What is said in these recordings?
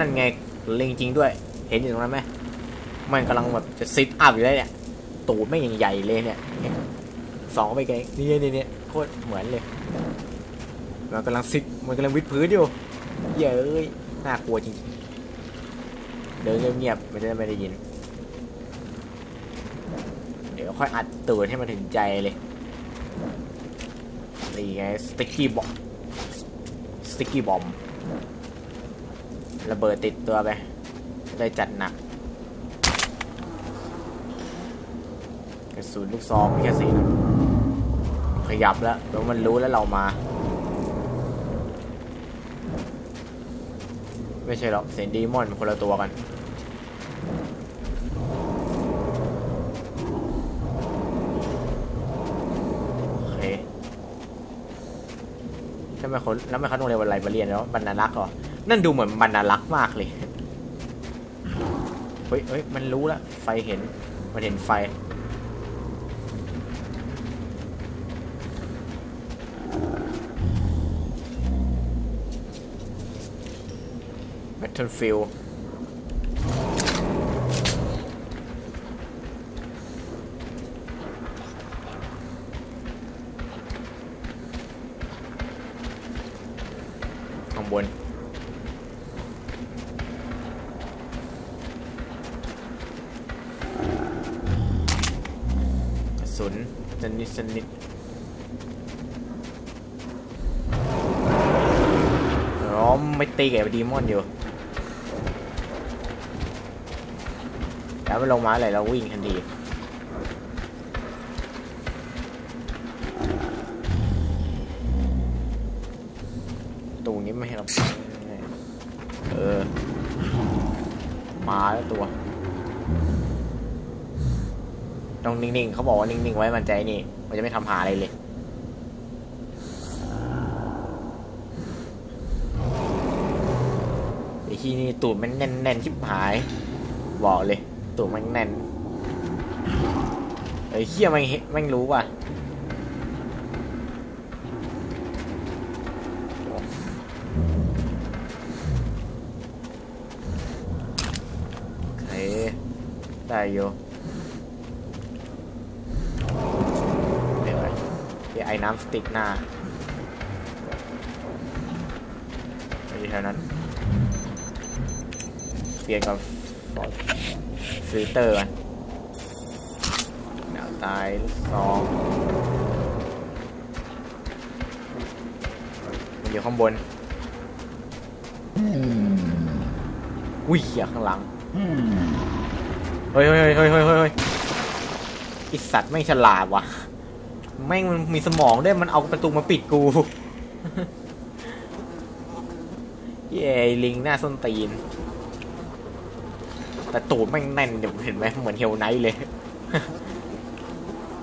นั่นไงเล็งจริงด้วย เห็นอยู่ตรงนั้นไหมมันกำลังแบบจะซิทอัพอยู่เลยเนี่ย ตูดไม่ยังใหญ่เลยเนี่ยสองไปไกลนี่เนี่นี่โคตรเหมือนเลยมันกำลังซิทมันกำลังวิดพื้นอยู่เย้ยน่ากลัวจริงๆเดินเงียบๆมันจะได้ไม่ได้ยิน เดี๋ยวค่อยอัดตูดให้มันถึงใจเลยนี่ไงสติ๊กกี้บอมสติ๊กกี้บอม ระเบิดติดตัวไป เลยจัดหนัก กระสุนลูกซองมีแค่สี่นัดขยับแล้วแล้วมันรู้แล้วเรามา ไม่ใช่หรอกเสียงดีมอนคนละตัวกันเคแล้วทำไมเขาแล้วทำไมเขาต้องเรียกว่าไลบราเรียนแล้วบรรณารักษ์เหรอ นั่นดูเหมือนบรรณารักมากเลย เฮ้ยเฮ้ยมันรู้ละไฟเห็น มันเห็นไฟ Battlefield อ๋อไม่ตีกับดีมอนอยู่ แล้วมันลงมาอะไรเราวิ่งทันทีตูนี้ไม่ให้เราเออ มาแล้วตัว ต้องนิ่งๆ เขาบอกว่านิ่งๆ ไว้มันใจนี่ มันจะไม่ทำหาอะไรเลย ไอ้ ที่นี่ตูดมันแน่นๆชิบหาย บอกเลย ตูดมันแน่นไอ้ยเขี้ยมันมันรู้ว่ะโอเคได้อยู่เดี๋ยวไอ้ไอ้น้ำสติ๊กหน้าไปอยู่แถวนั้น ลี่ยนกับฟิลเตอร์กันแนวตายสองมันอยู่ข้างบนอุ้ยเหี้ยข้างหลังเฮ้ยเฮ้ยเฮ้ยเฮ้ยเฮ้ยไอสัตว์ไม่ฉลาดว่ะแม่งมันมีสมองด้วยมันเอาประตูมาปิดกูเย้ลิงหน้าส้นตีน แต่ตูดแม่งแน่นเดี๋ยวเห็นไหมเหมือนเฮลไนท์เลย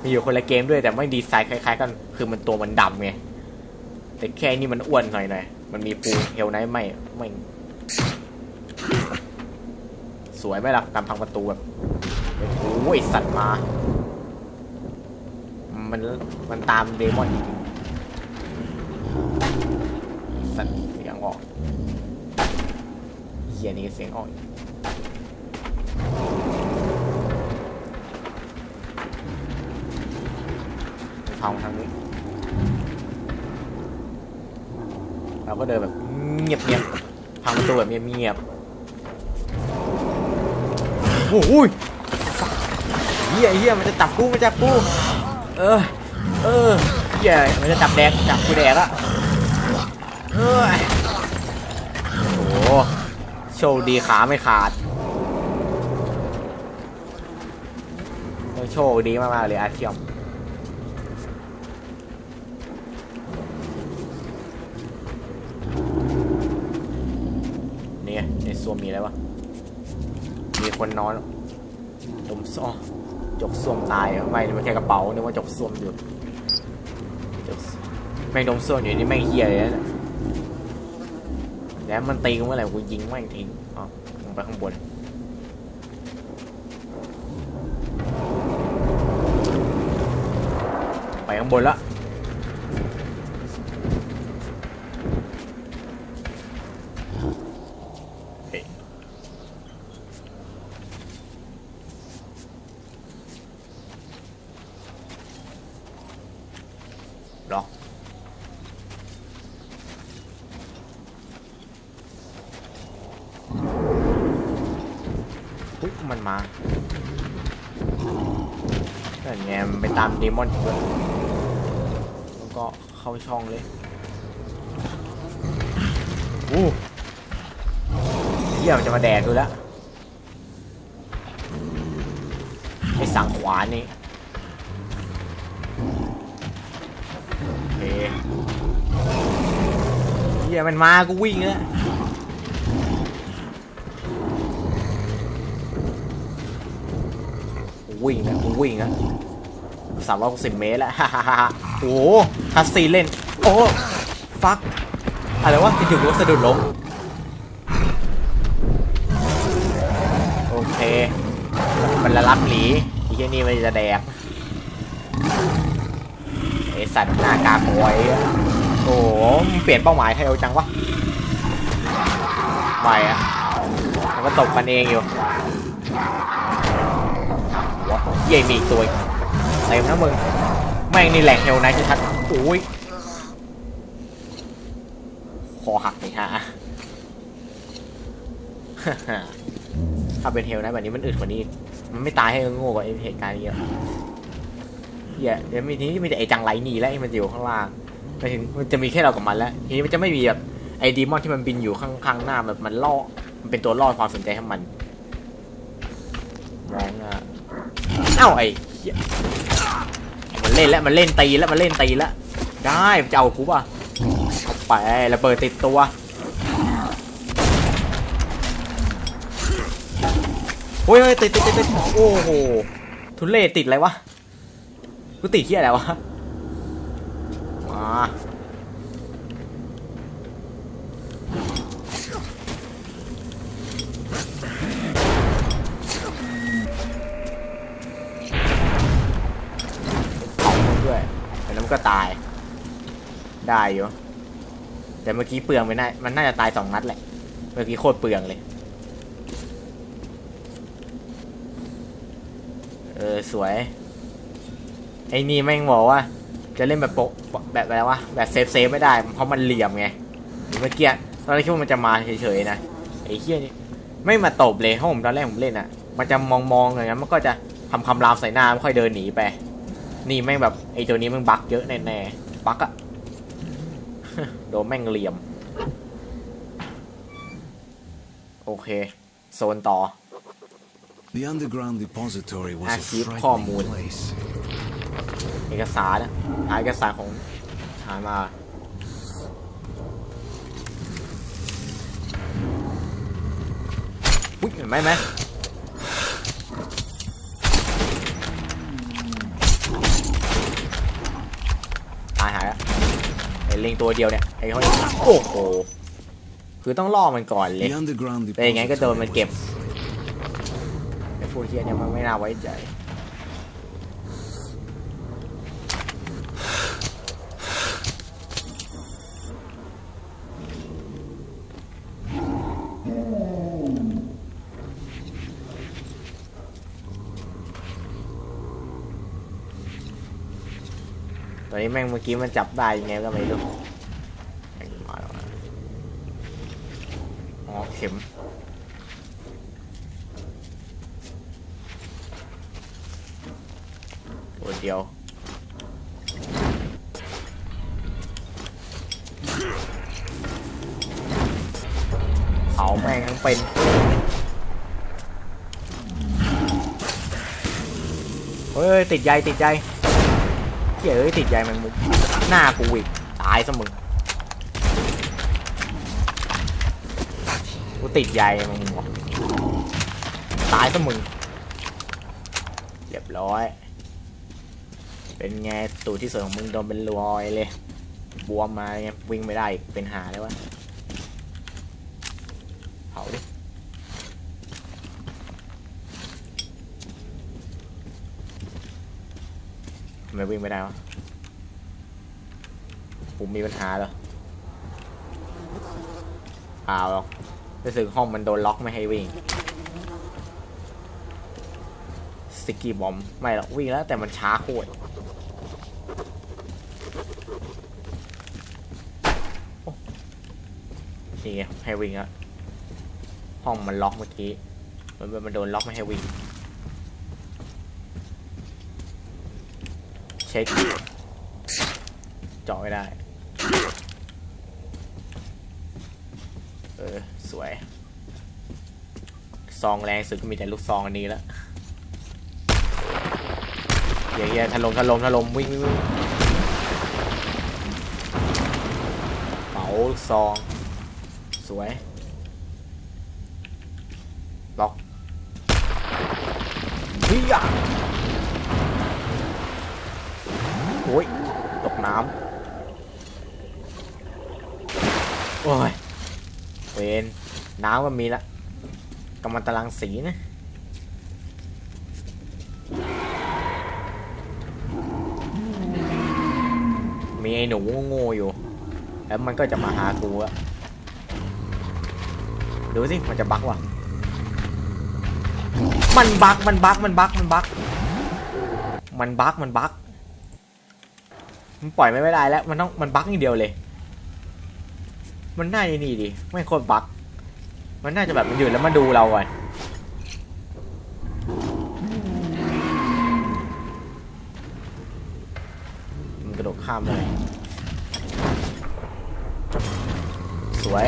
มีอยู่คนละเกมด้วยแต่ไม่ดีไซน์คล้ายๆ กันคือมันตัวมันดำไงแต่แค่นี้มันอ้วนหน่อยหน่อยมันมีปูเฮลไนท์ไม่ไม่สวยไหมล่ะการพังประตูแบบโอ้ยสัตว์มา มันมันตามเดมอนจริงๆสัตว์เสียงออกเฮียนี่เสียงออก พังทางนี้ เราก็เดินแบบเงียบเงียบๆพังประตูแบบเงียบเงียบๆโอ้ยเฮียเฮียมันจะจับกูมันจะจับกู เออ เออเฮียมันจะจับแดกจับกูแดกอะเออโอ้โหโชคดีขาไม่ขาดโชคดีมากๆเลยอาเทียม นี่ไงในซ่ วมมีอะไรวะ มีคนนอนดมซ่อจกซวมตายไม่นี่มันแค่กระเป๋านึกว่าจกซวมอยู่จกแม่งดมซ่วมอยู่นี่แม่งเฮียเลยนะแล้วมันตีกูเมื่อไหร่กูยิงแม่งทิ้งอ๋อลงไปข้างบนไปข้างบนละเฮ้ย มันมานั่นไงมันไปตามเดมอนเพื่อนแล้วก็เข้าช่องเลยอู้เยี่ยมจะมาแดกดูแล้วไอสังขวานนี่เคเยี่ยมันมากูวิ่งแล้ว วิ่งนะกูวิ่งนะสามร้อยหกสิบเมตรแล้วฮ่าฮ่าฮ่าโอ้โหคัสซีเล่น โอ้ ฟัก อะไรวะอยู่ๆก็สะดุดล้ม โอเค มันละลับหลีอีกนี่มันจะแดกไอสัตว์หน้ากากบอยโอ้โหเปลี่ยนเป้าหมายให้เอาจังวะไปอะมันก็ตบกันเองอยู่ เย่มีอีกตัวเต็มนะมึง แม่งนี่แหลกเฮลไนท์ชัดโอ้ยคอหักเลยฮะถ้าเป็นเฮลไนท์แบบนี้มันอึดกว่านี้ มันไม่ตายให้โง่กว่าไอเหตุการณ์นี้อกเหี้ยเดี๋ยวมีทีนี้มีแต่ไอ้จังไรหนีแล้วไอ้มันอยู่ข้างล่างไปถึงมันจะมีแค่เรากับมันแล้ว ทีนี้มันจะไม่มีแบบไอ้ดีมอนที่มันบินอยู่ข้างข้างหน้าแบบมันล่อมันเป็นตัวล่อความสนใจให้มันมองอะ เอ้าไอ้เหี้ยมันเล่นแล้วมันเล่นตีแล้วมันเล่นตีแล้วได้จะเอากูป่ะเอาไประเบิดติดตัวโอ้ยเฮ้ยติดติดติดติดโอ้โหทุเรศติดอะไรวะกูติดที่อะไรวะมา ได้อยู่ แต่เมื่อกี้เปลืองไปน่ามันน่าจะตายสองนัดแหละ เมื่อกี้โคตรเปลืองเลย เออสวย ไอ้นี่แม่งบอกว่า จะเล่นแบบโปะแบบอะไรวะ แบบเซฟเซฟไม่ได้ เพราะมันเหลี่ยมไง เมื่อกี้ตอนแรกคิดว่ามันจะมาเฉยๆนะ ไอ้เหี้ยนี่ไม่มาตบเลยเพราะผมตอนแรกผมเล่นอะ มันจะมองมองๆอย่างนั้นมันก็จะทำคำรามใส่หน้าไม่ค่อยเดินหนีไป นี่แม่งแบบไอ้ตัวนี้มันบั๊กเยอะแน่ๆบั๊กอะ โดนแม่งเหลี่ยม โอเค โซนต่อ The underground depository was a อาชีพข้อมูล frightening place. เอกสารนะหาเอกสารของหามาอุ้ยเห็นไหมไหมตายหายแล้ว ไอ้ลิงตัวเดียวเนี่ยไอ้เขาโอ้โหคือต้องล่อมันก่อนเลย The underground แต่ยังไงก็โดน depository มันเก็บ was ไอ้พวกเฮียเนี่ยมันไม่น่าไว้ใจ อนนี้แม่งเมื่อกี้มันจับได้ยังไงก็ไม่รู้แม่งมาแล้วอ๋อเข็มตัวเดียวเอาแม่งทั้งเป็นเฮ้ยติดใยติดใย เฮ้ยเอ้ยติดใยแมงมุมหน้ากูอีกตายซะมึงกูติดใยแมงมุมตายซะมึงเรียบร้อย เป็นไงตูดที่สวยของมึงโดนเป็นรอยเลยบวมมาไงวิ่งไม่ได้เป็นหาเลยวะเผาดิ ไมวิ่งไม่ได้วะผมมีปัญหาเหรอเปล่าหรอกรู้สึกห้องมันโดนล็อกไม่ให้วิ่งสติกกี้บอมไม่หรอกวิ่งแล้วแต่มันช้าโคตรนี่ไงให้วิ่งอะห้องมันล็อกเมื่อกี้มันมันโดนล็อกไม่ให้วิ่ง ช็ค เจาะไม่ได้ เออ สวย ซองแรงสุดก็มีแต่ลูกซองอันนี้แล้วเฮียเฮียถล่มถล่มถล่มวิ่งวิ่งวิ่งเป๋าลูกซอง สวย ล็อกเฮีย โอ้ย ตกน้ำโอ้ยเวนน้ำก็มีละกำมันตารางสีนะมีไอ้หนูโง่อยู่ แล้วมันก็จะมาหากูอะดูสิ มันจะบักวะมันบัก มันบัก มันบัก มันบัก มันบัก มันบัก มันปล่อยไม่ได้แล้ว มันต้องมันบักอย่างเดียวเลย มันน่าจะนี่ดิไม่โคตรบักมันน่าจะแบบมันอยู่แล้วมาดูเราก่อนมันกระโดดข้ามเลยสวย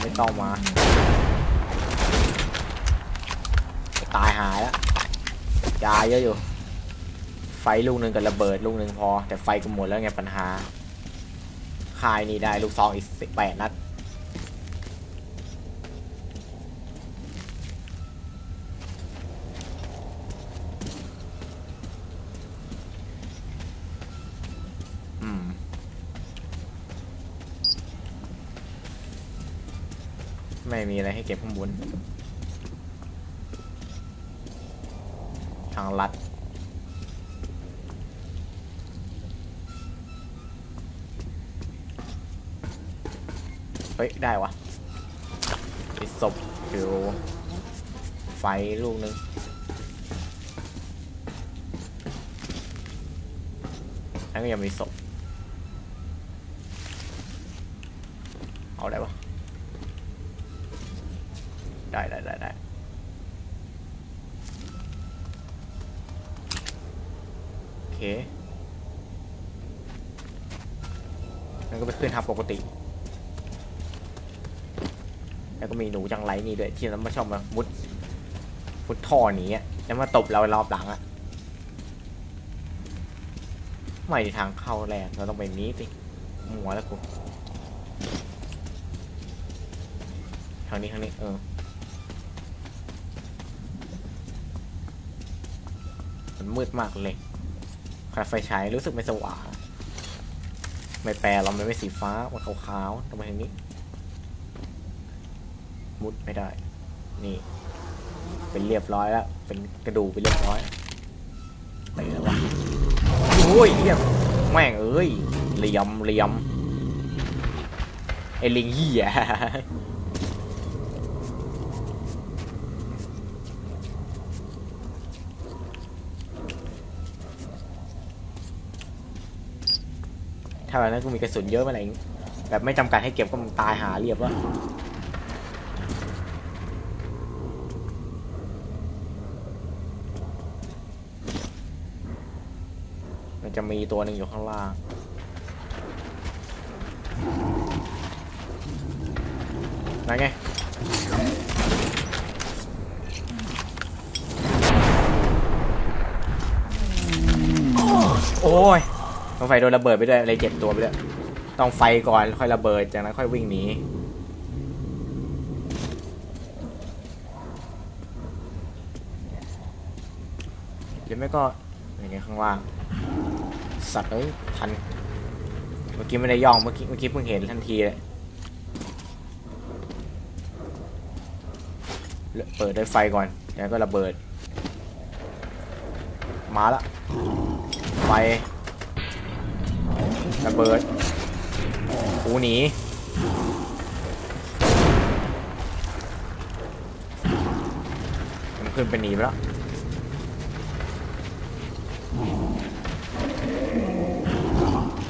ไม่ต้องมาจะ ตายหายแล้วยาเยอะอยู่ ไฟลูกหนึ่งกับระเบิดลูกหนึ่งพอ แต่ไฟก็หมดแล้วไงปัญหาคายนี่ได้ลูกซองอีกสิบแปดนัดอืมไม่มีอะไรให้เก็บข้างบนางลัดเฮ้ย ได้วะปิดศพฟิวไฟลูกนึง แล้วก็ยังมีศพ เอาได้ปะได้ได้ได้ได้ โอเคงั้นก็ไปขึ้นทับปกติ แล้วก็มีหนูจังไรนี่ด้วย ที่เราไม่ชอบมามุดมุดท่อหนีอะแล้วมาตบเรารอบหลังอะไม่ทางเข้าแรกเราต้องไปนี้สิหัวแล้วกูทางนี้ทางนี้เออมันมืดมากเลย คาไฟฉายรู้สึกไม่สว่างไม่แปลเราไมันไม่สีฟ้ามันขาวๆทำไมทางนี้ มุดไม่ได้ นี่ เป็นเรียบร้อยแล้วเป็นกระดูกไปเรียบร้อยไปแล้ววะโอ้ยเหี้ยแม่งเอ้ยเหลี่ยมเหลี่ยมไอ้ลิงเหี้ย ถ้าแบบนั้นกูมีกระสุนเยอะมาไหนแบบไม่จำกัดให้เก็บก็มึงตายหาเรียบวะมันจะมีตัวหนึ่งอยู่ข้างล่างนั่นไงโอ้ย ไฟโดนระเบิดไปด้วยอะไรเจ็บตัวไปด้วยต้องไฟก่อนค่อยระเบิดจากนั้นค่อยวิ่งหนีหรือไม่ก็อย่างเงี้ยข้างล่างสัตว์เอ้ยทันเมื่อกี้ไม่ได้ย่องเมื่อกี้เมื่อกี้เพิ่งเห็นทันทีเลยเปิดด้วยไฟก่อนแล้วก็ระเบิด มาละไฟ ระเบิดกูหนีมันขึ้นไปหนีไปแล้ว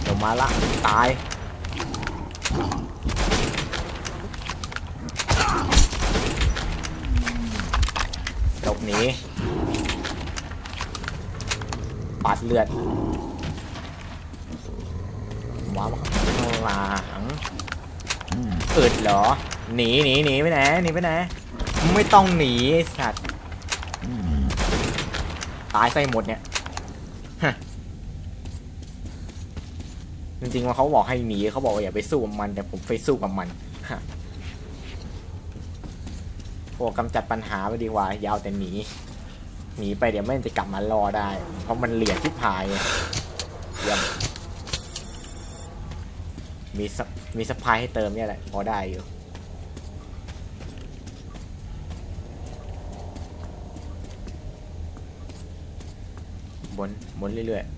เดี๋ยวมาละตายหลบหนีปาดเลือดว้าวมาข้างหลัง อึดเหรอ หนีหนีหนีไปไหนหนีไปไหนไม่ต้องหนีไอ้สัตว์ตายใส่หมดเนี่ยฮะจริงๆว่าเขาบอกให้หนีเขาบอกว่าอย่าไปสู้กับมัน แต่ผมไปสู้กับมันฮะโอ้กำจัดปัญหาไปดีกว่าอยาวแต่หนีหนีไปเดี๋ยวไม่จะกลับมารอได้ เพราะมันเหลี่ยมที่พายเยี่ยม มีสมีสปายให้เติมเนี่ยแหละ พอได้อยู่ บนบนเรื่อยๆ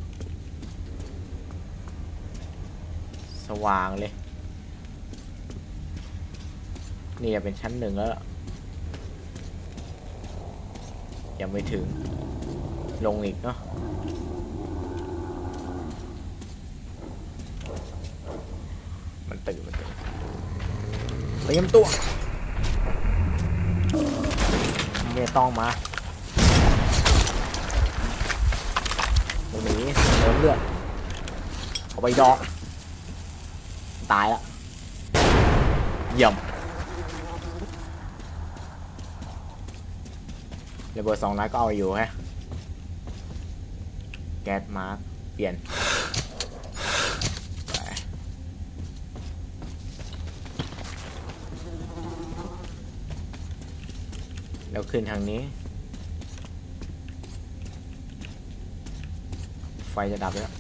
สว่างเลย นี่จะเป็นชั้นหนึ่งแล้ว ยังไม่ถึงลงอีกเนาะ มัน ตื่นมันตื่นเตรียมตัวไม่ต้องมาตรงนี้เติมเลือดเอาไปดอก ตายละเยี่ยมระเบิดสองนัดก็เอาอยู่ฮะแก๊สมาร์คเปลี่ยน แล้วขึ้นทางนี้ ไฟจะดับแล้ว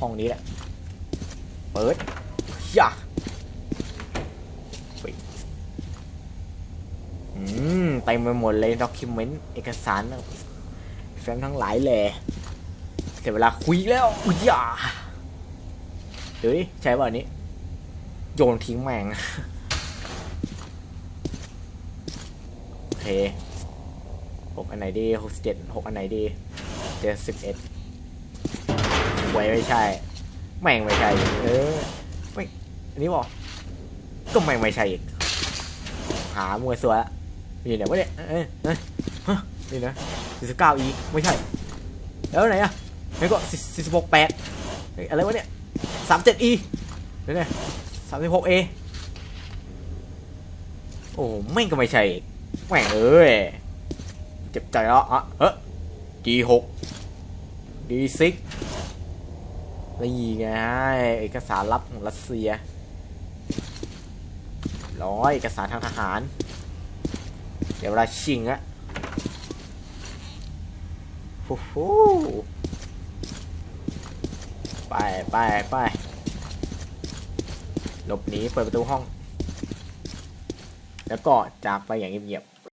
ห้องนี้แหละ เปิดยาปิดอืมเต็มไปหมดเลยด็อกิเมนต์เอกสารแฟ้มทั้งหลายแหล่เสียเวลาคุยแล้วอุ้ยยาเดี๋ยวดิใช่ป่ะนี้ โยนทิ้งแม่งโอเคหกอันไหนดีหกสิบเจ็ดหกอันไหนดีเจ็ดสิบเอ็ดไว้ไม่ใช่ แม่งไม่ใช่ เออไม่อันนี้บอกก็แม่งไม่ใช่อีก หามัวสัวละนี่ไหนวะเนี่ยเอ้ยเอ้ยฮะนี่นะสี่สิบเก้าอีไม่ใช่ แล้วไหนอะไหนก็สี่สิบหกแปดเฮ้อะไรวะเนี่ยสามเจ็ดอีเดี๋ยวนะ สามสิบหกเอโอ้แม่ก็ไม่ใช่อีกแม่งเอ้ยเจ็บใจแล้วอะเฮ้ย D6 D6 นี่ไงเอกสารลับของรัสเซียร้อยเอกสารทางทหาร เดี๋ยวเวลาชิงอะโอ้โหไปไปไป หลบหนีเปิดประตูห้อง แล้วก็จากไปอย่างเงียบ